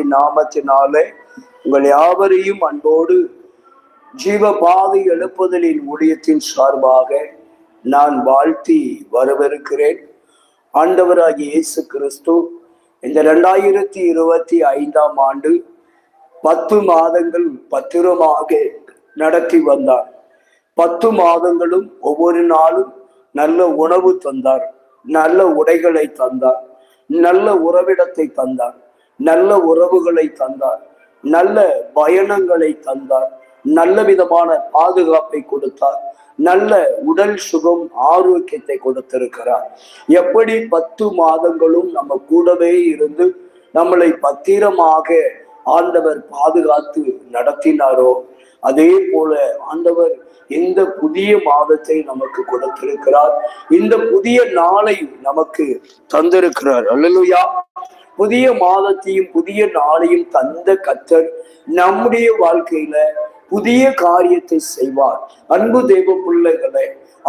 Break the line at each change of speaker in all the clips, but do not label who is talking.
நாமத்தினாலே உங்கள் யாவரையும் அன்போடு ஜீவ பாதை எழுப்புதலின் ஊழியத்தின் சார்பாக நான் வாழ்த்தி வரவிருக்கிறேன் ஆண்டவராகிய இயேசு கிறிஸ்து இந்த ரெண்டாயிரத்தி இருபத்தி ஐந்தாம் ஆண்டு பத்து மாதங்கள் பத்திரமாக நடத்தி வந்தார். பத்து மாதங்களும் ஒவ்வொரு நாளும் நல்ல உணவு தந்தார் நல்ல உடைகளை தந்தார் நல்ல உறவிடத்தை தந்தார். நல்ல உறவுகளை தந்தார் நல்ல பயணங்களை தந்தார் நல்ல விதமான பாதுகாப்பை கொடுத்தார் நல்ல உடல் சுகம் ஆரோக்கியத்தை கொடுத்திருக்கிறார். எப்படி பத்து மாதங்களும் நம்ம கூடவே இருந்து நம்மளை பத்திரமாக ஆண்டவர் பாதுகாத்து நடத்தினாரோ அதே போல ஆண்டவர் இந்த புதிய மாதத்தை நமக்கு கொடுத்திருக்கிறார். இந்த புதிய நாளை நமக்கு தந்திருக்கிறார். அல்லலுயா. புதிய மாதத்தையும் புதிய நாளையும் தந்த கத்தர் நம்முடைய வாழ்க்கையில புதிய காரியத்தை செய்வார். அன்பு தெய்வ பிள்ளைகளை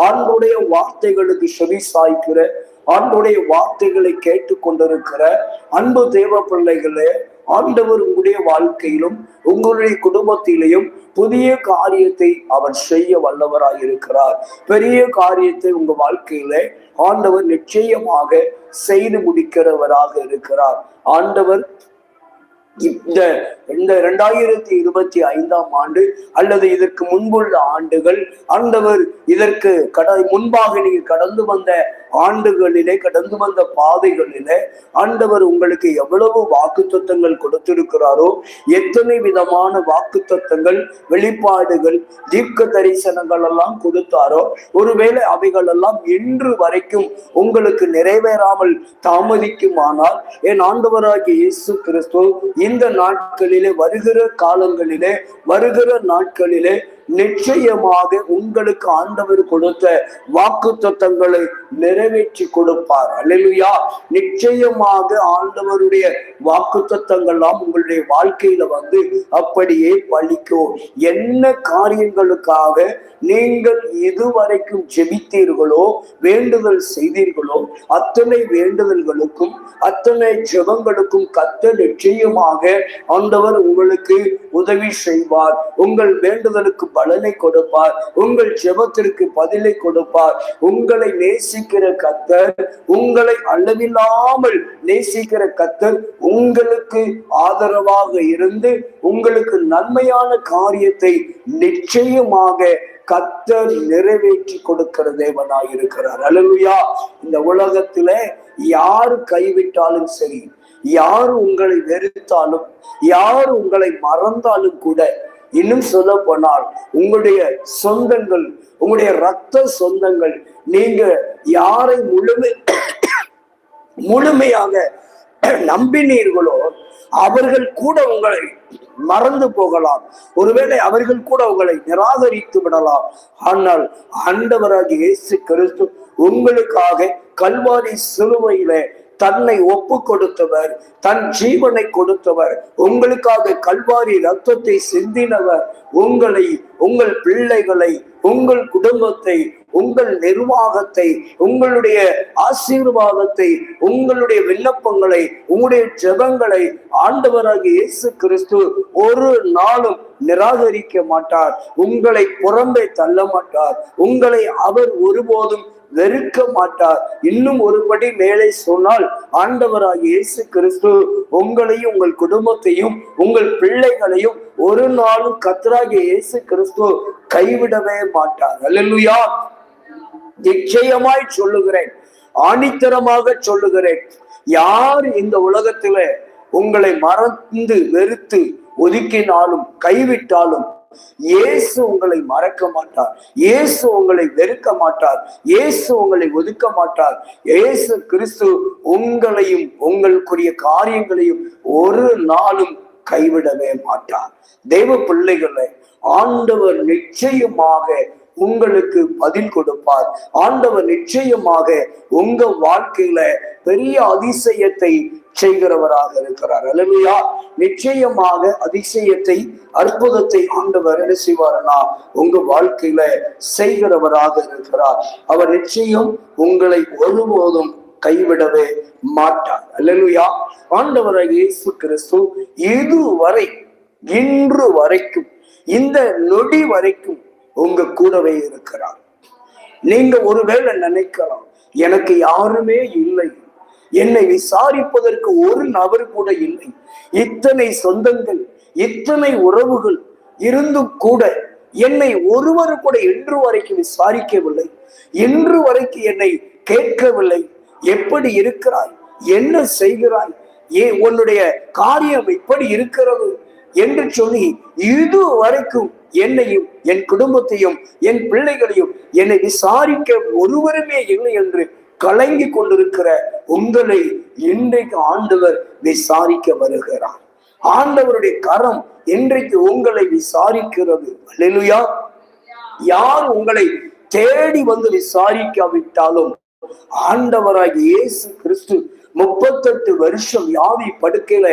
ஆண்டுடைய வார்த்தைகளுக்கு செவி சாய்க்கிற ஆண்டுடைய வார்த்தைகளை கேட்டு கொண்டிருக்கிற அன்பு தேவ பிள்ளைகளே ஆண்டவர் உங்களுடைய வாழ்க்கையிலும் உங்களுடைய குடும்பத்திலையும் புதிய காரியத்தை அவர் செய்ய வல்லவராய் இருக்கிறார். பெரிய காரியத்தை உங்க வாழ்க்கையில ஆண்டவர் நிச்சயமாக செய்து முடிக்கிறவராக இருக்கிறார். ஆண்டவர் இந்த இந்த இரண்டாயிரத்தி இருபத்தி ஐந்தாம் ஆண்டு அல்லது இதற்கு முன்புள்ள ஆண்டுகள் ஆண்டவர் இதற்கு கட முன்பாக நீங்கள் கடந்து வந்த ஆண்டுகளிலே கடந்து வந்த பாதைகளிலே ஆண்டவர் உங்களுக்கு எவ்வளவு வாக்கு தத்துவங்கள் கொடுத்திருக்கிறாரோ எத்தனை விதமான வாக்கு தத்துவங்கள் வெளிப்பாடுகள் தீர்க்க தரிசனங்கள் எல்லாம் கொடுத்தாரோ ஒருவேளை அவைகள் எல்லாம் இன்று வரைக்கும் உங்களுக்கு நிறைவேறாமல் தாமதிக்குமானால் என் ஆண்டவராகிய இயேசு கிறிஸ்து இந்த நாட்களிலே வருகிற காலங்களிலே வருகிற நாட்களிலே நிச்சயமாக உங்களுக்கு ஆண்டவர் கொடுத்த வாக்கு தத்தங்களை நிறைவேற்றி கொடுப்பார். அல்லா நிச்சயமாக ஆண்டவருடைய வாக்கு தத்தங்கள்லாம் உங்களுடைய வாழ்க்கையில வந்து அப்படியே பழிக்கும். என்ன காரியங்களுக்காக நீங்கள் இதுவரைக்கும் ஜெபித்தீர்களோ வேண்டுதல் செய்தீர்களோ அத்தனை வேண்டுதல்களுக்கும் அத்தனை ஜெபங்களுக்கும் கத்த நிச்சயமாக ஆண்டவர் உங்களுக்கு உதவி செய்வார். உங்கள் வேண்டுதலுக்கு பலனை கொடுப்பார். உங்கள் ஜெபத்திற்கு பதிலை கொடுப்பார். உங்களை நேசிக்கிற கத்தர் உங்களை அளவில்லாமல் நேசிக்கிற கத்தர் உங்களுக்கு ஆதரவாக இருந்து உங்களுக்கு நன்மையான காரியத்தை நிச்சயமாக கத்தர் நிறைவேற்றி கொடுக்கிற தேவனாய் இருக்கிறார். அலுவயா இந்த உலகத்துல யாரு கைவிட்டாலும் சரி யார் உங்களை வெறுத்தாலும் யார் உங்களை மறந்தாலும் கூட இன்னும் சொல்ல போனால் உங்களுடைய சொந்தங்கள் உங்களுடைய ரத்த சொந்தங்கள் நீங்க யாரை முழுமை முழுமையாக நம்பினீர்களோ அவர்கள் கூட உங்களை மறந்து போகலாம். ஒருவேளை அவர்கள் கூட உங்களை நிராகரித்து விடலாம். ஆனால் ஆண்டவராகிய இயேசு கிறிஸ்து உங்களுக்காக கல்வாரி சிலுவையில தன்னை ஒப்பு கொடுத்தவர் தன் ஜீவனை கொடுத்தவர் உங்களுக்காக கல்வாரி ரத்தத்தை சிந்தினவர். உங்களை உங்கள் பிள்ளைகளை உங்கள் குடும்பத்தை உங்கள் நிர்வாகத்தை உங்களுடைய ஆசீர்வாதத்தை உங்களுடைய விண்ணப்பங்களை உங்களுடைய ஜெபங்களை ஆண்டவராக இயேசு கிறிஸ்து ஒரு நாளும் நிராகரிக்க மாட்டார். உங்களை புறம்பே தள்ள மாட்டார். உங்களை அவர் ஒருபோதும் வெறுக்க மாட்டார் இன்னும் ஒருபடி மேலே சொன்னால் ஆண்டவராக இயேசு கிறிஸ்து உங்களையும் உங்கள் குடும்பத்தையும் உங்கள் பிள்ளைகளையும் ஒரு நாளும் கத்தராக இயேசு கிறிஸ்து கைவிடவே மாட்டார். அல்லா நிச்சயமாய் சொல்லுகிறேன். ஆணித்தரமாக சொல்லுகிறேன். யார் இந்த உலகத்துல உங்களை மறந்து வெறுத்து ஒதுக்கினாலும் கைவிட்டாலும் இயேசு உங்களை மறக்க மாட்டார். இயேசு உங்களை வெறுக்க மாட்டார். இயேசு உங்களை ஒதுக்க மாட்டார். இயேசு கிறிஸ்து உங்களையும் உங்களுக்குரிய காரியங்களையும் ஒரு நாளும் கைவிடவே மாட்டார். தெய்வ பிள்ளைகளை ஆண்டவர் நிச்சயமாக உங்களுக்கு பதில் கொடுப்பார். ஆண்டவர் நிச்சயமாக உங்க வாழ்க்கையில பெரிய அதிசயத்தை செய்கிறவராக இருக்கிறார். அல்லையா நிச்சயமாக அதிசயத்தை அற்புதத்தை ஆண்டவர் என்ன செய்வார்னா உங்க வாழ்க்கையில செய்கிறவராக இருக்கிறார். அவர் நிச்சயம் உங்களை ஒருபோதும் கைவிடவே மாட்டார். அல்லேலூயா. ஆண்டவராக இயேசு கிறிஸ்து இதுவரை இன்று வரைக்கும் இந்த நொடி வரைக்கும் உங்க கூடவே இருக்கிறார். நீங்க ஒருவேளை நினைக்கலாம் எனக்கு யாருமே இல்லை. என்னை விசாரிப்பதற்கு ஒரு நபர் கூட இல்லை. இத்தனை சொந்தங்கள் இத்தனை உறவுகள் இருந்தும் கூட என்னை ஒருவர் கூட இன்று வரைக்கும் விசாரிக்கவில்லை. இன்று வரைக்கும் என்னை கேட்கவில்லை. எப்படி இருக்கிறாய்? என்ன செய்கிறாய்? ஏ உன்னுடைய காரியம் இப்படி இருக்கிறது என்று சொல்லி இது வரைக்கும் என்னையும் என் குடும்பத்தையும் என் பிள்ளைகளையும் என்னை விசாரிக்க ஒருவருமே இல்லை என்று கலங்கி கொண்டிருக்கிற உங்களை இன்றைக்கு ஆண்டவர் விசாரிக்க வருகிறார். ஆண்டவருடைய கரம் இன்றைக்கு உங்களை விசாரிக்கிறது. அல்லா யார் உங்களை தேடி வந்து விசாரிக்காவிட்டாலும் ஆண்டவராக இயேசு கிறிஸ்து முப்பத்தெட்டு வருஷம் யாவி படுக்கையில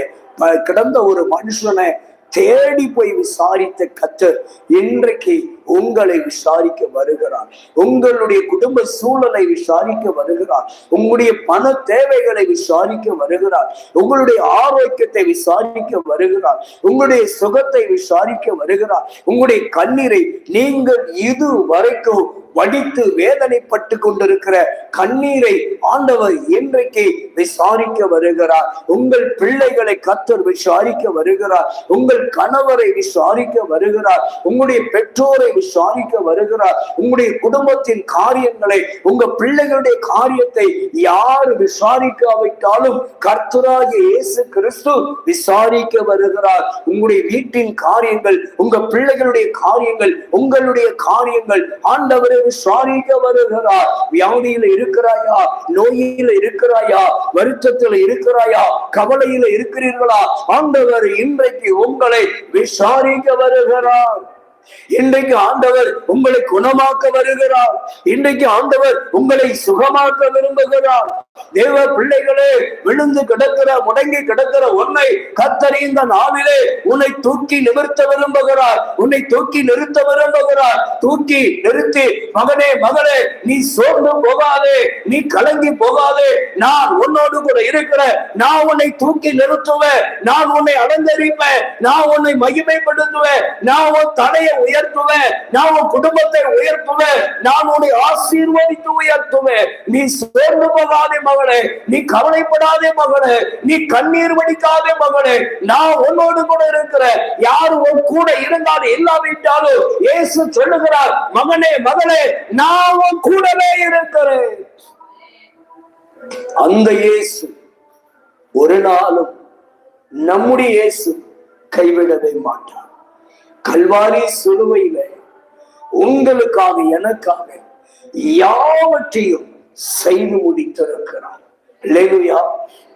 கிடந்த ஒரு மனுஷனை தேடி போய் விசாரித்த கத்தர் இன்றைக்கு உங்களை விசாரிக்க வருகிறார். உங்களுடைய குடும்ப சூழலை விசாரிக்க வருகிறார். உங்களுடைய பண தேவைகளை விசாரிக்க வருகிறார். உங்களுடைய ஆரோக்கியத்தை விசாரிக்க வருகிறார். உங்களுடைய சுகத்தை விசாரிக்க வருகிறார். உங்களுடைய கண்ணீரை நீங்கள் இது வரைக்கும் வடித்து வேதனைப்பட்டு கொண்டிருக்கிற கண்ணீரை ஆண்டவர் இன்றைக்கு விசாரிக்க வருகிறார். உங்கள் பிள்ளைகளை கத்தர் விசாரிக்க வருகிறார். உங்கள் கணவரை விசாரிக்க வருகிறார். உங்களுடைய பெற்றோரை விசாரிக்க வருகிறார். உங்களுடைய குடும்பத்தின் காரியங்களை உங்க பிள்ளைகளுடைய காரியத்தை யார் விசாரிக்க வைத்தாலும் கர்த்தராகிய இயேசு கிறிஸ்து விசாரிக்க வருகிறார். உங்களுடைய வீட்டின் காரியங்கள் உங்க பிள்ளைகளுடைய காரியங்கள் உங்களுடைய காரியங்கள் ஆண்டவரை விசாரிக்க வருகிறார். வியாதியில இருக்கிறாயா? நோயில இருக்கிறாயா? வருத்தத்துல இருக்கிறாயா? கவலையில இருக்கிறீர்களா? ஆண்டவர் இன்றைக்கு உங்களை விசாரிக்க வருகிறார். இன்றைக்கு ஆண்டவர் உங்களை குணமாக்க வருகிறார். இன்றைக்கு ஆண்டவர் உங்களை சுகமாக்க விரும்புகிறார். தேவ பிள்ளைகளே விழுந்து கிடக்கிற முடங்கி கிடக்கிற உன்னை கத்தர் இந்த நாளிலே உன்னை தூக்கி நிறுத்த விரும்புகிறார். உன்னை தூக்கி நிறுத்த விரும்புகிறார். தூக்கி நிறுத்தி மகனே மகளே நீ சோர்ந்து போகாதே நீ கலங்கி போகாதே. நான் உன்னோடு கூட இருக்கிற நான் உன்னை தூக்கி நிறுத்துவேன். நான் உன்னை அலங்கரிப்பேன். நான் உன்னை மகிமைப்படுத்துவேன். நான் உன் தலையை உயர்த்துவேன். நான் உன் குடும்பத்தை உயர்த்துவேன். நான் உன்னை ஆசீர்வதித்து உயர்த்துவேன். நீ சோர்ந்து போகாதே மகளே நீ கவலைப்படாதே மகளே நீ கண்ணீர் வடிக்காதே மகளே நான் உன்னோடு கூட இருக்கிறேன். யார் உன் கூட இருந்தால் இல்லாவிட்டாலும் இயேசு சொல்லுகிறார் மகனே மகளே நான் உன் கூடவே இருக்கிறேன். அந்த இயேசு ஒரு நாளும் நம்முடைய இயேசு கைவிடவே மாட்டார். கல்வாரி சிலுவையில உங்களுக்காக எனக்காக யாவற்றையும் செய்து முடித்திருக்கிறார் இல்லையா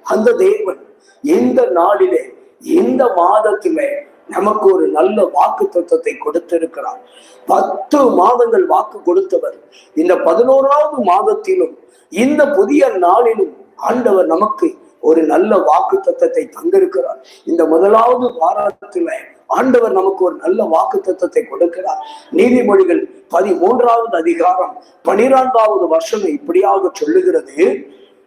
அந்த தேவன் இந்த நாளிலே இந்த மாதத்திலே நமக்கு ஒரு நல்ல வாக்கு தத்துவத்தை கொடுத்திருக்கிறார். பத்து மாதங்கள் வாக்கு கொடுத்தவர் இந்த பதினோராவது மாதத்திலும் இந்த புதிய நாளிலும் ஆண்டவர் நமக்கு ஒரு நல்ல வாக்கு தத்தத்தை தந்திருக்கிறார். இந்த முதலாவது வாரத்துல ஆண்டவர் நமக்கு ஒரு நல்ல வாக்கு தத்தத்தை கொடுக்கிறார். நீதிமொழிகள் பதிமூன்றாவது அதிகாரம் பனிரெண்டாவது வருஷம் இப்படியாக சொல்லுகிறது.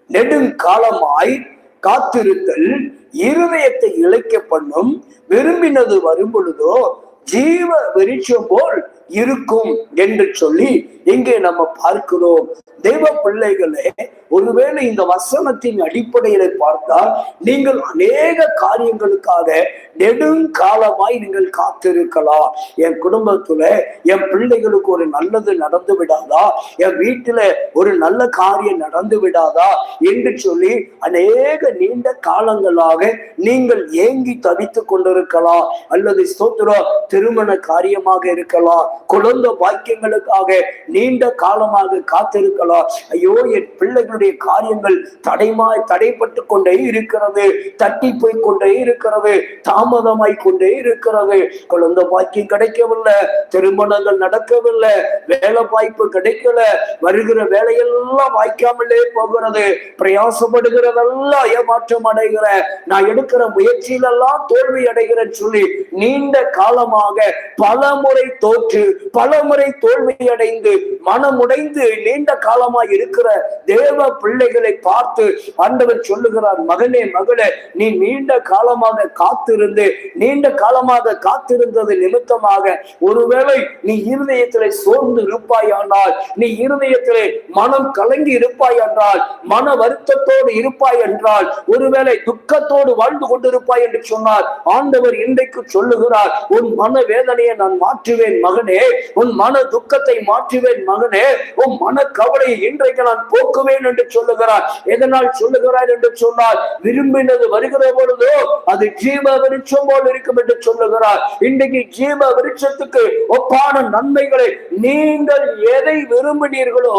நெடுங்காலமாய் காத்திருத்தல் இருதயத்தை இழைக்க பண்ணும். விரும்பினது வரும் பொழுதோ ஜீவ விருட்சம் போல் இருக்கும் என்று சொல்லி இங்கே நம்ம பார்க்கிறோம். தெய்வ பிள்ளைகளே ஒருவேளை இந்த வசனத்தின் அடிப்படையில பார்த்தால் நீங்கள் அநேக காரியங்களுக்காக நெடுங்காலமாய் நீங்கள் காத்திருக்கலாம். என் குடும்பத்துல என் பிள்ளைகளுக்கு ஒரு நல்லது நடந்து விடாதா? என் வீட்டுல ஒரு நல்ல காரியம் நடந்து விடாதா? என்று சொல்லி அநேக நீண்ட காலங்களாக நீங்கள் ஏங்கி தவித்துக் கொண்டிருக்கலாம். அல்லது ஸ்தோத்திரம் திருமண காரியமாக இருக்கலாம். குழந்தை பாக்கியங்களுக்காக நீண்ட காலமாக காத்திருக்கலாம். ஐயோ என் பிள்ளைகளுடைய காரியங்கள் தடைமாய் தடைப்பட்டு கொண்டே இருக்கிறது. தட்டி போய் கொண்டே இருக்கிறது. தாமதமாய் கொண்டே இருக்கிறது. குழந்தை பாக்கியம் கிடைக்கவில்லை. திருமணங்கள் நடக்கவில்லை. வேலை வாய்ப்பு கிடைக்கல. வருகிற வேலையெல்லாம் வாய்க்காமலே போகிறது. பிரயாசப்படுகிறதெல்லாம் ஏமாற்றம் அடைகிற. நான் எடுக்கிற முயற்சியிலெல்லாம் தோல்வி அடைகிறேன்னு சொல்லி நீண்ட காலமாக பல முறை தோற்று பலமுறை தோல்வியடைந்து மனமுடைந்து நீண்ட காலமாய் இருக்கிற தேவ பிள்ளைகளை பார்த்து ஆண்டவர் சொல்லுகிறார் மகனே மகளே நீ நீண்ட காலமாக காத்திருந்து நீண்ட காலமாக காத்திருந்தது நிமித்தமாக ஒருவேளை நீ இருதயத்திலே சோர்ந்து இருப்பாயானால் நீ இருதயத்திலே மனம் கலங்கி இருப்பாய் என்றால் மன வருத்தத்தோடு இருப்பாய் என்றால் ஒருவேளை துக்கத்தோடு வாழ்ந்து கொண்டிருப்பாய் என்று சொன்னார் ஆண்டவர் இன்றைக்கு சொல்லுகிறார் உன் மன வேதனையை நான் மாற்றுவேன் மகனே உன் மன துக்கத்தை மாற்றுவேன் மகனே. உன் மன கவலையை இன்றைக்கு நான் போக்குவேன் என்று சொல்லுகிறார். எதனால் சொல்லுகிறார் என்று சொன்னால் விரும்பினது வருகிற பொழுதோ அது ஜீவ விருட்சம் போல் இருக்கும் என்று சொல்லுகிறார். இன்றைக்கு ஜீவ விருட்சத்துக்கு ஒப்பான நன்மைகளை நீங்கள் எதை விரும்பினீர்களோ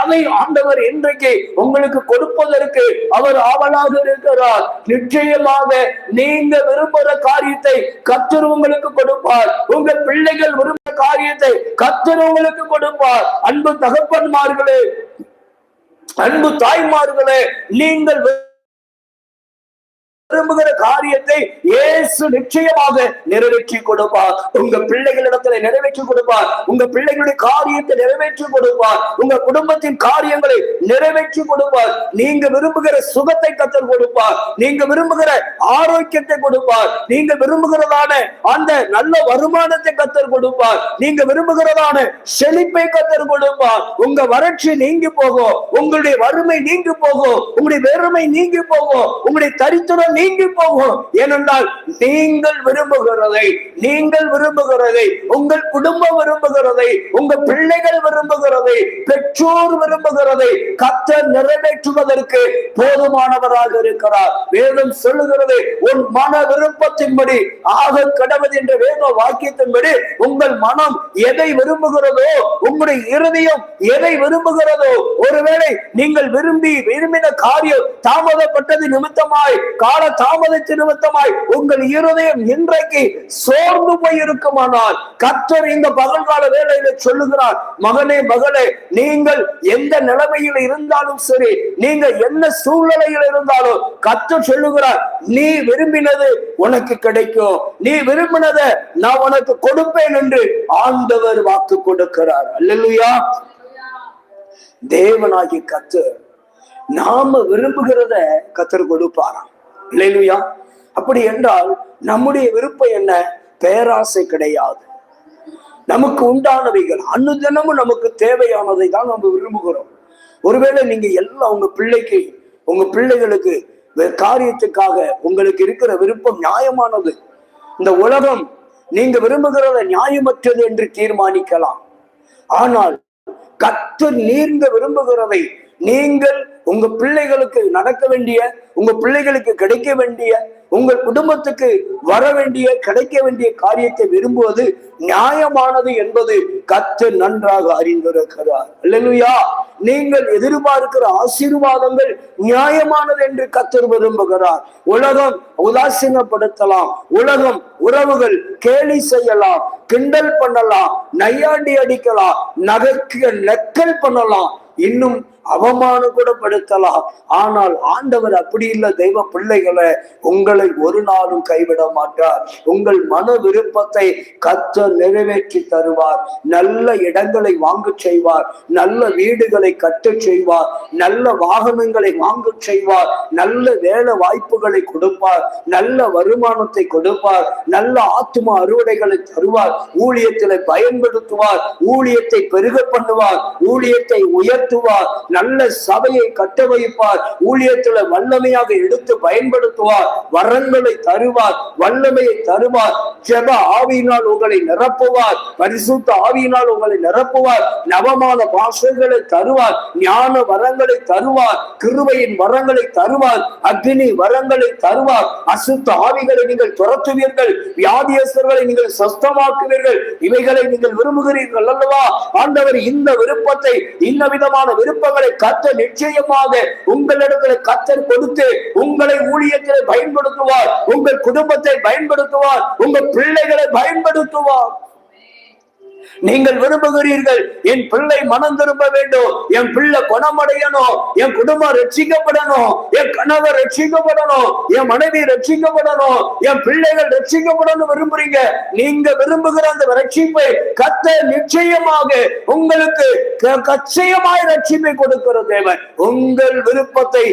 அதை ஆண்டவர் இன்றைக்கு உங்களுக்கு கொடுப்பதற்கு அவர் ஆவலாக இருக்கிறார். நிச்சயமாக நீங்க விரும்புகிற காரியத்தை கத்தர் உங்களுக்கு கொடுப்பார். உங்க பிள்ளைகள் விரும்புகிற காரியத்தை கத்தர் உங்களுக்கு கொடுப்பார். அன்பு தகப்பன்மார்களே அன்பு தாய்மார்களே நீங்கள் விரும்புகிற காரியத்தை இயேசு நிச்சயமாக நிறைவேற்றி கொடுப்பார். உங்க பிள்ளைகளிடத்துல நிறைவேற்றி கொடுப்பார். உங்க பிள்ளைகளுடைய காரியத்தை நிறைவேற்றி கொடுப்பார். உங்க குடும்பத்தின் காரியங்களை நிறைவேற்றி கொடுப்பார். நீங்க விரும்புகிற சுகத்தை கத்தர் கொடுப்பார். நீங்க விரும்புகிற ஆரோக்கியத்தை கொடுப்பார். நீங்க விரும்புகிறதான அந்த நல்ல வருமானத்தை கத்தர் கொடுப்பார். நீங்க விரும்புகிறதான செழிப்பை கத்தர் கொடுப்பார். உங்க வறட்சி நீங்கி போகும். உங்களுடைய வறுமை நீங்கி போகும். உங்களுடைய வெறுமை நீங்கி போகும். உங்களுடைய தரித்திரம் நீங்கி போகும் ஏனென்றால் நீங்கள் விரும்புகிறதை நீங்கள் விரும்புகிறதை உங்கள் குடும்பம் விரும்புகிறதை உங்க பிள்ளைகள் விரும்புகிறதை பெற்றோர் விரும்புகிறதை கத்த நிறைவேற்றுவதற்கு போதுமானவராக இருக்கிறார். வேதம் சொல்லுகிறது உன் மன விருப்பத்தின்படி ஆக கடவுள் என்ற வேத வாக்கியத்தின்படி உங்கள் மனம் எதை விரும்புகிறதோ உங்களுடைய இருதயம் எதை விரும்புகிறதோ ஒருவேளை நீங்கள் விரும்பி விரும்பின காரியம் தாமதப்பட்டது நிமித்தமாய் கால தாமதத்து நிமித்தமாய் உங்கள் இருதயம் இன்றைக்கு சோர்ந்து போய் இருக்குமானால் கத்தர் இந்த பகல் கால வேலையில சொல்லுகிறார் மகனே மகளே நீங்கள் எந்த நிலைமையில் இருந்தாலும் சரி நீங்க என்ன சூழ்நிலையில் இருந்தாலும் கத்தர் சொல்லுகிறார் நீ விரும்பினது உனக்கு கிடைக்கும். நீ விரும்பினதை நான் உனக்கு கொடுப்பேன் என்று ஆண்டவர் வாக்கு கொடுக்கிறார். அல்லா தேவனாகி கத்து நாம விரும்புகிறத கத்தர் கொடுப்பாராம். இல்லையா அப்படி என்றால் நம்முடைய விருப்பம் என்ன? பேராசை கிடையாது. நமக்கு உண்டானவைகள் அனுதினமும் நமக்கு தேவையானதை தான் நம்ம விரும்புகிறோம். ஒருவேளை நீங்க எல்லாம் உங்க பிள்ளைக்கு உங்க பிள்ளைகளுக்கு காரியத்துக்காக உங்களுக்கு இருக்கிற விருப்பம் நியாயமானது. இந்த உலகம் நீங்க விரும்புகிறத நியாயமற்றது என்று தீர்மானிக்கலாம். ஆனால் கத்து நீங்க விரும்புகிறதை நீங்கள் உங்க பிள்ளைகளுக்கு நடக்க வேண்டிய உங்க பிள்ளைகளுக்கு கிடைக்க வேண்டிய உங்கள் குடும்பத்துக்கு வர வேண்டிய கிடைக்க வேண்டிய காரியத்தை விரும்புவது நியாயமானது என்பது கத்து நன்றாக அறிந்திருக்கிறார். இல்லையா நீங்கள் எதிர்பார்க்கிற ஆசீர்வாதங்கள் நியாயமானது என்று கத்தர் விரும்புகிறார். உலகம் உதாசீனப்படுத்தலாம். உலகம் உறவுகள் கேலி செய்யலாம். கிண்டல் பண்ணலாம். நையாண்டி அடிக்கலாம். நகைக்க நக்கல் பண்ணலாம். இன்னும் அவமானம் கூட படுத்தலாம் ஆனால் ஆண்டவர் அப்படி இல்லை தெய்வ பிள்ளைகளை உங்களை ஒரு நாளும் கைவிட மாட்டார். உங்கள் மன விருப்பத்தை கத்த நிறைவேற்றி தருவார். நல்ல இடங்களை வாங்க செய்வார். நல்ல வீடுகளை கட்ட செய்வார். நல்ல வாகனங்களை வாங்க செய்வார். நல்ல வேலை வாய்ப்புகளை கொடுப்பார். நல்ல வருமானத்தை கொடுப்பார். நல்ல ஆத்தும அறுவடைகளை தருவார். ஊழியத்தில் பயன்படுத்துவார். ஊழியத்தை பெருக பண்ணுவார். ஊழியத்தை உயர்த்துவார். நல்ல சபையை கட்ட வைப்பார். ஊழியத்துல வல்லமையாக எடுத்து பயன்படுத்துவார். வரங்களை தருவார். வல்லமையை தருவார். ஜெப ஆவியினால் உங்களை நிரப்புவார். பரிசுத்த ஆவியினால் உங்களை நிரப்புவார். நவமான பாஷைகளை தருவார். ஞான வரங்களை தருவார். கிருபையின் வரங்களை தருவார். அக்னி வரங்களை தருவார். அசுத்த ஆவிகளை நீங்கள் துரத்துவீர்கள். வியாதியஸ்தர்களை நீங்கள் சஸ்தமாக்குவீர்கள். இவைகளை நீங்கள் விரும்புகிறீர்கள் அல்லவா? ஆண்டவர் இந்த விருப்பத்தை இந்த விதமான விருப்பங்களை கத்த நிச்சயமாக உங்களிடத்தில் கத்தர் கொடுத்து உங்களை ஊழியத்தில் பயன்படுத்துவார். உங்கள் குடும்பத்தை பயன்படுத்துவார். உங்கள் பிள்ளைகளை பயன்படுத்துவார். நீங்கள் விரும்புகிறீர்கள் என் பிள்ளை மனம் திரும்ப வேண்டும் என் பிள்ளை குணமடையணும் என் குடும்பம் ரட்சிக்கப்படணும் என் கணவர் ரட்சிக்கப்படணும் என் மனைவி ரட்சிக்கப்படணும் என் பிள்ளைகள் ரட்சிக்கப்படணும் விரும்புறீங்க நீங்க விரும்புகிற அந்த ரட்சிப்பை கத்த நிச்சயமாக உங்களுக்கு கச்சயமாய் ரட்சிப்பை கொடுக்கிற தேவன். உங்கள் விருப்பத்தை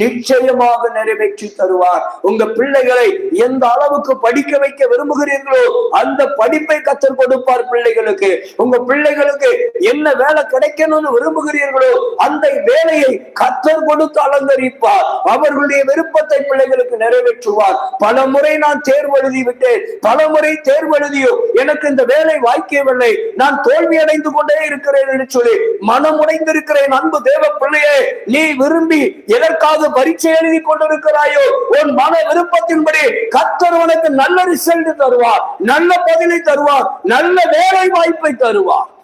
நிச்சயமாக நிறைவேற்றி தருவார். உங்க பிள்ளைகளை எந்த அளவுக்கு படிக்க வைக்க விரும்புகிறீர்களோ அந்த படிப்பை கத்தர் கொடுப்பார் பிள்ளைகளுக்கு. உங்க பிள்ளைகளுக்கு என்ன வேலை கிடைக்கணும்னு விரும்புகிறீர்களோ அந்த வேலையை கத்தர் கொடுத்து அலங்கரிப்பார். அவர்களுடைய விருப்பத்தை பிள்ளைகளுக்கு நிறைவேற்றுவார். பல முறை நான் தேர்வு எழுதி விட்டேன் பல முறை தேர்வு எழுதியோ எனக்கு இந்த வேலை வாய்க்கவில்லை. நான் தோல்வி அடைந்து கொண்டே இருக்கிறேன் என்று சொல்லி மனமுடைந்திருக்கிறேன் அன்பு தேவ பிள்ளையே. நீ விரும்பி எதற்காக பரீட்சை எழுதி கொண்டிருக்கிறாயோ உன் மன விருப்பத்தின்படி கத்தர் உனக்கு நல்ல ரிசல்ட் தருவார். நல்ல பதிலை தருவார். நல்ல வேலை வாய் தருவார்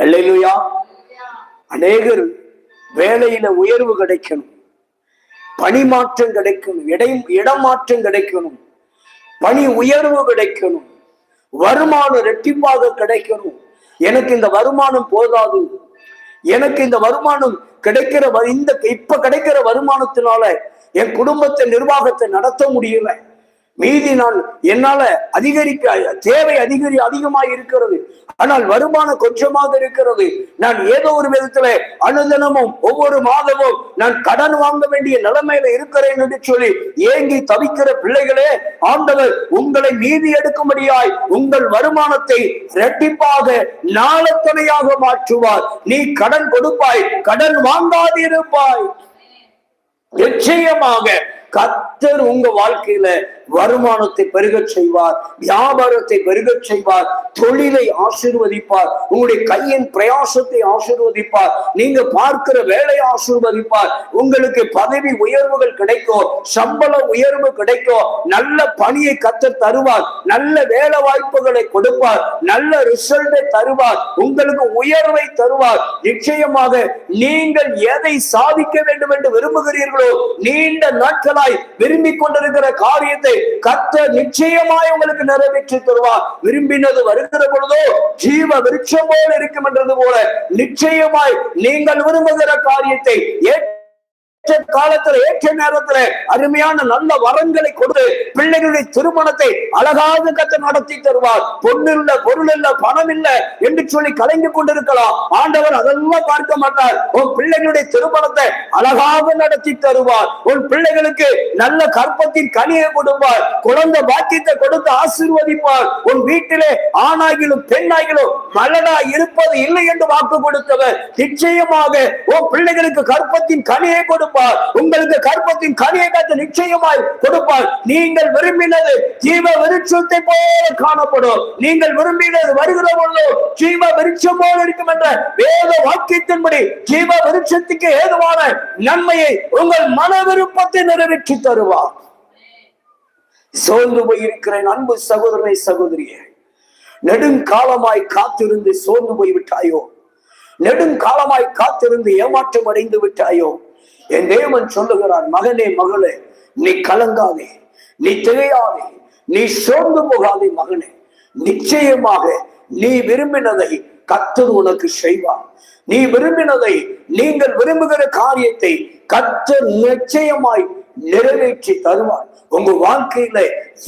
இல்லையா அநேகர் வேலையில உயர்வு கிடைக்கணும். பணி மாற்றம் கிடைக்கணும். இடை இடமாற்றம் கிடைக்கணும். பணி உயர்வு கிடைக்கணும். வருமானம் ரெட்டிப்பாக கிடைக்கணும். எனக்கு இந்த வருமானம் போதாது. எனக்கு இந்த வருமானம் கிடைக்கிற வ- இந்த இப்ப கிடைக்கிற வருமானத்தினால என் குடும்பத்தை நிர்வாகத்தை நடத்த முடியல. மீதி நான் என்னால அதிகரிக்க தேவை அதிகரி அதிகமாக இருக்கிறது. ஆனால் வருமானம் கொஞ்சமாக இருக்கிறது. நான் ஏதோ ஒரு விதத்துல அனுதினமும் ஒவ்வொரு மாதமும் நான் கடன் வாங்க வேண்டிய நிலைமையில இருக்கிறேன் என்று சொல்லி ஏங்கி தவிக்கிற பிள்ளைகளே ஆண்டவர் உங்களை மீதி எடுக்கும்படியாய் உங்கள் வருமானத்தை இரட்டிப்பாக நாளத்தனையாக மாற்றுவார். நீ கடன் கொடுப்பாய் கடன் வாங்காதிருப்பாய். நிச்சயமாக கத்தர் உங்க வாழ்க்கையில வருமானத்தை பெருகச் செய்வார் வியாபாரத்தை பெருகச் செய்வார் தொழிலை ஆசீர்வதிப்பார் உங்களுடைய கையின் பிரயாசத்தை ஆசீர்வதிப்பார் நீங்க பார்க்கிற வேலையை ஆசீர்வதிப்பார். உங்களுக்கு பதவி உயர்வுகள் கிடைக்கும் சம்பள உயர்வு கிடைக்கும் நல்ல பணியை கத்த தருவார் நல்ல வேலை வாய்ப்புகளை கொடுப்பார் நல்ல ரிசல்ட்டை தருவார் உங்களுக்கு உயர்வை தருவார். நிச்சயமாக நீங்கள் எதை சாதிக்க வேண்டும் என்று விரும்புகிறீர்களோ நீண்ட நாட்களாய் விரும்பிக் கொண்டிருக்கிற காரியத்தை கத்த நிச்சயமாய் உங்களுக்கு நிறைவேற்றி தருவார். விரும்பினது வருகிற பொழுதோ ஜீவ விருட்சம் போல இருக்கும் என்றது போல நிச்சயமாய் நீங்கள் விரும்புகிற காரியத்தை ஏற்ற காலத்துல ஏற்ற நேரத்துல அருமையான நல்ல வரங்களை கொடுத்து பிள்ளைகளுடைய திருமணத்தை அழகாக கத்த நடத்தி தருவார். பொண்ணு இல்ல பொருள் இல்ல பணம் இல்ல என்று சொல்லி கலங்கி கொண்டிருக்கலாம். ஆண்டவர் அதெல்லாம் பார்க்க மாட்டார். உன் பிள்ளைகளுடைய திருமணத்தை அழகாக நடத்தி தருவார். உன் பிள்ளைகளுக்கு நல்ல கற்பத்தின் கனியை கொடுப்பார். குழந்தை பாக்கியத்தை கொடுத்து ஆசீர்வதிப்பார். உன் வீட்டிலே ஆணாகிலும் பெண்ணாகிலும் மலடா இருப்பது இல்லை என்று வாக்கு கொடுத்தவர். நிச்சயமாக உன் பிள்ளைகளுக்கு கற்பத்தின் கனியை கொடுப்பார். உங்களுக்கு கற்பத்தின் கனியை காத்து நிச்சயமாய் கொடுப்பார். நீங்கள் விரும்பினது ஜீவ விருட்சத்தை போல காணப்படும். நீங்கள் விரும்பினது வருகிற பொழுது ஜீவ விருட்சம் போல இருக்கும் என்ற வேத வாக்கியத்தின்படி ஜீவ விருட்சத்துக்கு ஏதுவான நன்மையை உங்கள் மன விருப்பத்தை நிறைவேற்றி தருவார். சோர்ந்து போயிருக்கிறேன் அன்பு சகோதரனை சகோதரியே. நெடுங்காலமாய் காத்திருந்து சோர்ந்து போய் விட்டாயோ நெடுங்காலமாய் காத்திருந்து ஏமாற்றம் அடைந்து விட்டாயோ? என் தேவன் சொல்லுகிறான் மகனே மகளே நீ கலங்காதே நீ திகையாதே நீ சோர்ந்து போகாதே மகனே. நிச்சயமாக நீ விரும்பினதை கத்தர் உனக்கு செய்வார். நீ விரும்பினதை நீங்கள் விரும்புகிற காரியத்தை கத்தர் நிச்சயமாய் நிறைவேற்றி தருவார். உங்க வாழ்க்கையில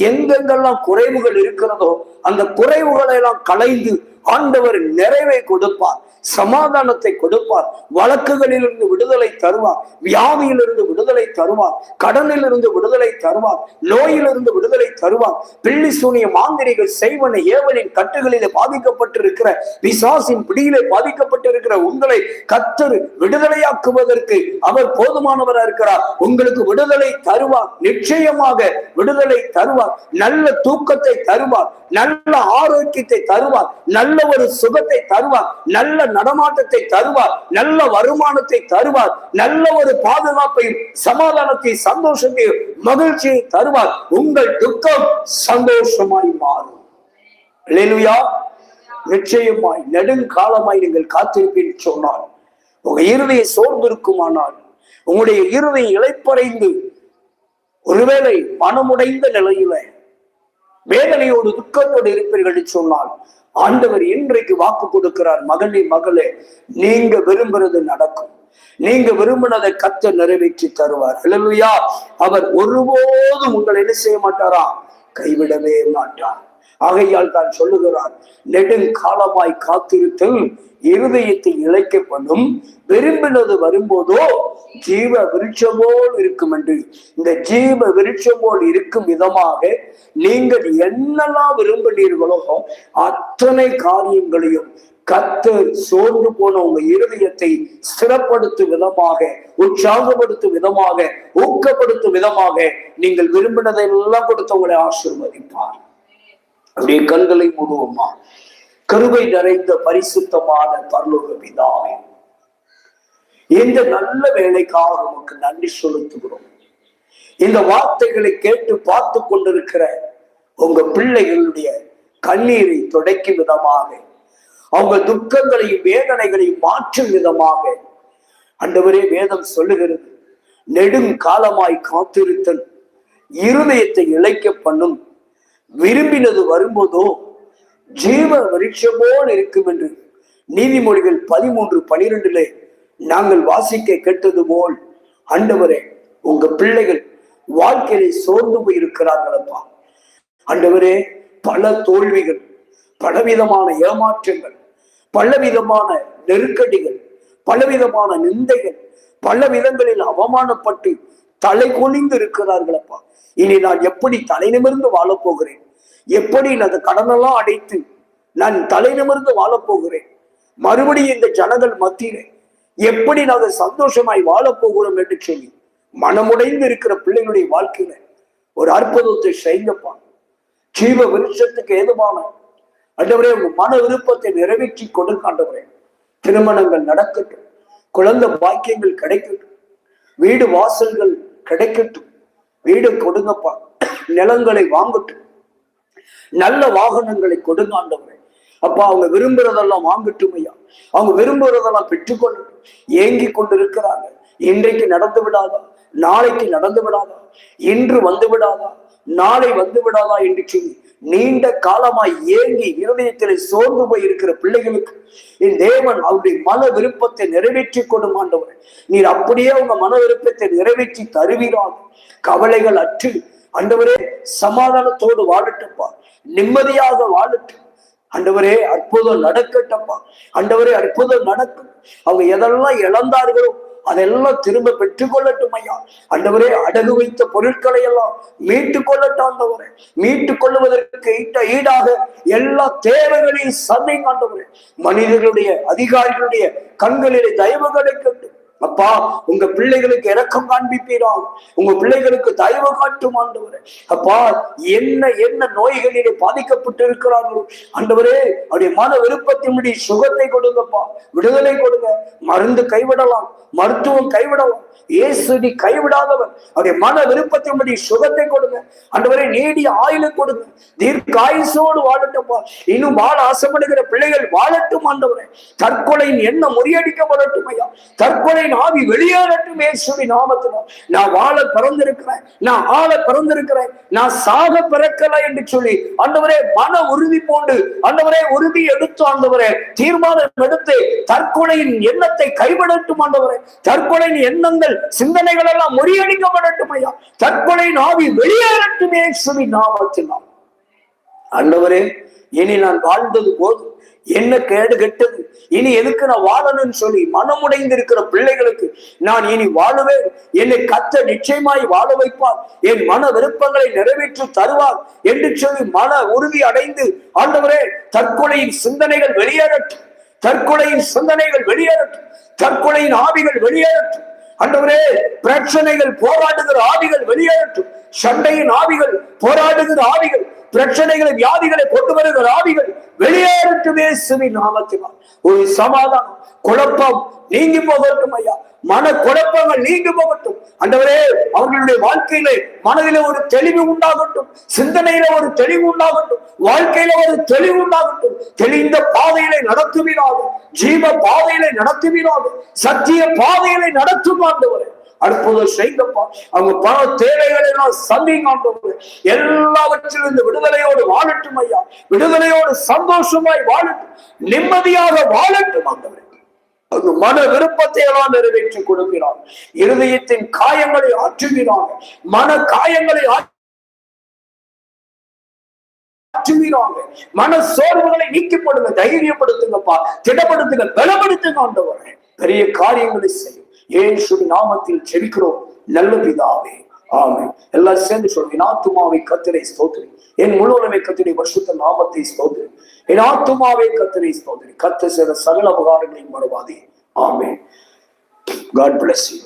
எங்கெங்கெல்லாம் குறைவுகள் இருக்கிறதோ அந்த குறைவுகளை எல்லாம் களைந்து ஆண்டவர் நிறைவை கொடுப்பார். சமாதானத்தை கொடுப்பார். வழக்குகளிலிருந்து விடுதலை தருவார். வியாதியிலிருந்து விடுதலை தருவார். கடனிலிருந்து விடுதலை தருவார். நோயிலிருந்து விடுதலை தருவார். பிள்ளி சூனிய மாந்திரிகள் செய்வன ஏவலின் கட்டுகளிலே பாதிக்கப்பட்டிருக்கிற பிசாசின் பிடியிலே பாதிக்கப்பட்டிருக்கிற உங்களை கத்தர் விடுதலையாக்குவதற்கு அவர் போதுமானவராக இருக்கிறார். உங்களுக்கு விடுதலை தருவார். நிச்சயமாக விடுதலை தருவார். நல்ல தூக்கத்தை தருவார். நல்ல ஆரோக்கியத்தை தருவார். நல்ல ஒரு சுகத்தை தருவார். நல்ல நடமாட்டத்தை தருவார் நல்ல வருமானத்தை தருவார் நல்ல ஒரு பாதுகாப்பையும் சமாதானத்தையும் சந்தோஷத்தையும் மகிழ்ச்சியை தருவார். உங்கள் துக்கம் சந்தோஷமாய் மாறும். நிச்சயமாய் நெடுங்காலமாய் நீங்கள் காத்திருப்பீர்கள் சொன்னால் உங்க இருதய சோர்ந்திருக்குமானால் உங்களுடைய இருதை இழைப்படைந்து ஒருவேளை மனமுடைந்த நிலையில வேதனையோடு துக்கத்தோடு இருப்பீர்கள் சொன்னால் ஆண்டவர் இன்றைக்கு வாக்கு கொடுக்கிறார் மகனே மகளே நீங்க விரும்புறது நடக்கும். நீங்க விரும்பினதை கத்த நிறைவேற்றி தருவார். அல்லேலூயா அவர் ஒருபோதும் உங்களை என்ன செய்ய மாட்டாரா? கைவிடவே மாட்டார். ஆகையால் தான் சொல்லுகிறார் நெடுங்காலமாய் காத்திருத்தல் இருதயத்தை இழைக்கப்படும். விரும்பினது வரும்போதோ ஜீவ விருட்சம் போல் இருக்கும் என்று இந்த ஜீவ விருட்சம் போல் இருக்கும் விதமாக நீங்கள் என்னெல்லாம் விரும்பினீர்களோ அத்தனை காரியங்களையும் கத்து சோர்ந்து போன உங்க இருதயத்தை ஸ்திரப்படுத்தும் விதமாக உற்சாகப்படுத்தும் விதமாக ஊக்கப்படுத்தும் விதமாக நீங்கள் விரும்பினதை எல்லாம் கொடுத்து உங்களை ஆசிர்வதிப்பார். அப்படியே கண்களை மூடுவோமா? கருவை நிறைந்த பரிசுத்தமான பரலோக பிதாவே இந்த நல்ல வேலைக்காக உமக்கு நன்றி செலுத்துகிறோம். இந்த வார்த்தைகளை கேட்டு பார்த்து கொண்டிருக்கிற உங்க பிள்ளைகளுடைய கண்ணீரை துடைக்கும் விதமாக அவங்க துக்கங்களையும் வேதனைகளையும் மாற்றும் விதமாக அண்டவரே வேதம் சொல்லுகிறது நெடுங்காலமாய் காத்திருத்தல் இருதயத்தை இழைக்க பண்ணும் விரும்பினது வரும்போதோ ஜீவ விருட்சம் இருக்கும் என்று நீதிமொழிகள் பதிமூன்று பனிரெண்டுல நாங்கள் வாசிக்க கேட்டது போல் ஆண்டவரே உங்க பிள்ளைகள் வாழ்க்கையை சோர்ந்து போயிருக்கிறார்களப்பா ஆண்டவரே பல தோல்விகள் பலவிதமான ஏமாற்றங்கள் பலவிதமான நெருக்கடிகள் பலவிதமான நிந்தைகள் பல விதங்களில் அவமானப்பட்டு தலை குனிந்து இருக்கிறார்களப்பா. இனி நான் எப்படி தலை நிமிர்ந்து வாழப் போகிறேன்? எப்படி நான் அந்த கடனெல்லாம் அடைத்து நான் தலை நிமிர்ந்து வாழப் போகிறேன்? மறுபடியும் இந்த ஜனங்கள் மத்தியிலே எப்படி நாங்கள் சந்தோஷமாய் வாழப்போகிறோம் என்று சொல்லி மனமுடைந்து இருக்கிற பிள்ளைகளுடைய வாழ்க்கையில ஒரு அற்புதத்தை செய்யப்பா ஜீவ விருட்சத்துக்கு ஏதுவான அண்டவரே உங்க மன விருப்பத்தை நிறைவேற்றி கொடுக்காண்டவரே திருமணங்கள் நடக்கட்டும். குழந்தை பாக்கியங்கள் கிடைக்கட்டும். வீடு வாசல்கள் கிடைக்கட்டும். வீடு கொடுங்கப்பா. நிலங்களை வாங்கட்டும். நல்ல வாகனங்களை கொடுங்க ஆண்டவரே. அப்பா அவங்க விரும்புறதெல்லாம் வாங்கட்டும் ஐயா. அவங்க விரும்புறதெல்லாம் பெற்றுக்கொள்ளட்டும் ஏங்கி கொண்டு இருக்கிறாங்க இன்றைக்கு நடந்து விடாதா? நாளைக்கு நடந்து விடாதா? இன்று வந்து விடாதா? நாளை வந்து விடாதா என்று சொல்லி நீண்ட காலமாய் ஏங்கி இருதயத்திலே சோர்ந்து போய் இருக்கிற பிள்ளைகளுக்கு என் தேவன் அவருடைய மன விருப்பத்தை நிறைவேற்றி கொடும் ஆண்டவர். நீர் அப்படியே உங்க மன விருப்பத்தை நிறைவேற்றி தருவீராக. கவலைகள் அற்று அண்டவரே சமாதானத்தோடு வாழட்டும்பா. நிம்மதியாக வாழட்டும் அண்டவரே அற்புதம் நடக்கட்டப்பா. அண்டவரே அற்புதம் நடக்கும். அவங்க எதெல்லாம் இழந்தார்களோ அதெல்லாம் திரும்ப பெற்றுக்கொள்ளட்டும் ஐயா. அண்டவரே அடகு வைத்த பொருட்களை எல்லாம் மீட்டு கொள்ளட்டும் ஆண்டவரே. மீட்டு கொள்ளுவதற்கு ஈட்ட ஈடாக எல்லா தேவைகளையும் சந்தை ஆண்டவரே. மனிதர்களுடைய அதிகாரிகளுடைய கண்களிலே தயவு கிடைக்கட்டும். அப்பா உங்க பிள்ளைகளுக்கு இரக்கம் காண்பிப்பீரா? உங்க பிள்ளைகளுக்கு தயவு காட்டும் ஆண்டவரே. அப்பா என்ன என்ன நோய்களிலே பாதிக்கப்பட்டு இருக்கிறார்களோ ஆண்டவரே அவருடைய மன விருப்பத்தினுடைய சுகத்தை கொடுங்கப்பா. விடுதலை கொடுங்க. மருந்து கைவிடலாம். மருத்துவம் கைவிடலாம். இயேசு நீ கைவிடாதவர் அவருடைய மன விருப்பத்தினுடைய சுகத்தை கொடுங்க. ஆண்டவரே நீடிய ஆயுளை கொடுங்க. தீர்க்காயுசோடு வாழட்டும்ப்பா. இன்னும் வாழ ஆசைப்படுகிற பிள்ளைகள் வாழட்டும் ஆண்டவரே. தற்கொலையின் எண்ணம் முறியடிக்கப்படட்டும் ஐயா தற்கொலை என் ஆவி வெளியாகட்டும் இயேசுவி நாமத்தினால். நான் வாழ பிறந்திருக்கிறேன் நான் ஆள பிறந்திருக்கிறேன் நான் சாக பிறக்கல என்று சொல்லி ஆண்டவரே மன உறுதி போண்டு ஆண்டவரே உறுதி எடுத்து ஆண்டவரே தீர்மானம் எடுத்து தற்கொலையின் எண்ணத்தை கைவிடட்டும் ஆண்டவரே. தற்கொலையின் எண்ணங்கள் சிந்தனைகள் எல்லாம் முறியடிக்கப்படட்டும் ஐயா. தற்கொலையின் ஆவி வெளியேறட்டும் இயேசுவி நாமத்தினால். ஆண்டவரே இனி நான் வாழ்ந்தது போதும். என்ன கேடு கெட்டது? இனி எதுக்கு நான் வாழணும்னு சொல்லி மனமுடைந்து இருக்கிற பிள்ளைகளுக்கு நான் இனி வாழுவேன். என்னை கத்த நிச்சயமாய் வாழ வைப்பார். என் மன விருப்பங்களை நிறைவேற்றி தருவார் என்று சொல்லி மன உறுதி அடைந்து ஆண்டவரே தற்கொலையின் சிந்தனைகள் வெளியேறட்டும். தற்கொலையின் சிந்தனைகள் வெளியேறட்டும். தற்கொலையின் ஆவிகள் வெளியேறட்டும். அன்றவரே பிரச்சனைகள் போராடுகிற ஆவிகள் வெளியேறட்டும். சண்டையின் ஆவிகள் போராடுகிற ஆவிகள் பிரச்சனைகளை வியாதிகளை கொண்டு வருகிற ஆவிகள் வெளியேறட்டுமே சிவி நாமத்தினால். ஒரு சமாதானம் குழப்பம் நீங்கி போகட்டும் ஐயா. மன குழப்பங்கள் நீங்கி போகட்டும். அண்டவரே அவர்களுடைய வாழ்க்கையிலே மனதில ஒரு தெளிவு உண்டாகட்டும். சிந்தனையில ஒரு தெளிவு உண்டாகட்டும். வாழ்க்கையில ஒரு தெளிவு உண்டாகட்டும். தெளிந்த பாதையிலே நடத்துவீராக. ஜீவ பாதையிலே நடத்துவீராக. சத்திய பாதையிலே நடத்தும் ஆண்டவரே. அற்புதம் செய்தப்பா. அவங்க பண தேவைகளை எல்லாம் சந்திங்க ஆண்டவரே எல்லாவற்றிலிருந்து விடுதலையோடு வாழட்டும் ஐயா. விடுதலையோடு சந்தோஷமாய் வாழட்டும். நிம்மதியாக வாழட்டும் ஆண்டவரே. அந்த மன விருப்பத்தை எல்லாம் நிறைவேற்றி கொடுக்கிறார். இருதயத்தின் காயங்களை ஆற்றுகிறார். மன காயங்களை ஆற்றுகிறாங்க மன சோர்வுகளை நீக்கப்படுங்க தைரியப்படுத்துங்கப்பா. திடப்படுத்துங்க பலப்படுத்துங்க ஆண்டவரே. பெரிய காரியங்களை செய்யும். ஏசுவி நாமத்தில் செபிக்கிறோம் நல்ல பிதாவே. ஆமை எல்லாம் சேர்ந்து சொல்லுங்க. என் ஆத்துமாவை கத்திரை ஸ்தோத்திரி என் முழுவதுமே கத்திரை வருஷத்த நாமத்தை ஸ்தோத்திரி என் ஆத்துமாவை கத்திரை ஸ்தோத்திரி கத்து செய்த சகல உபகாரங்களையும் மறவாதே. ஆமே காட் பிளஸ் யூ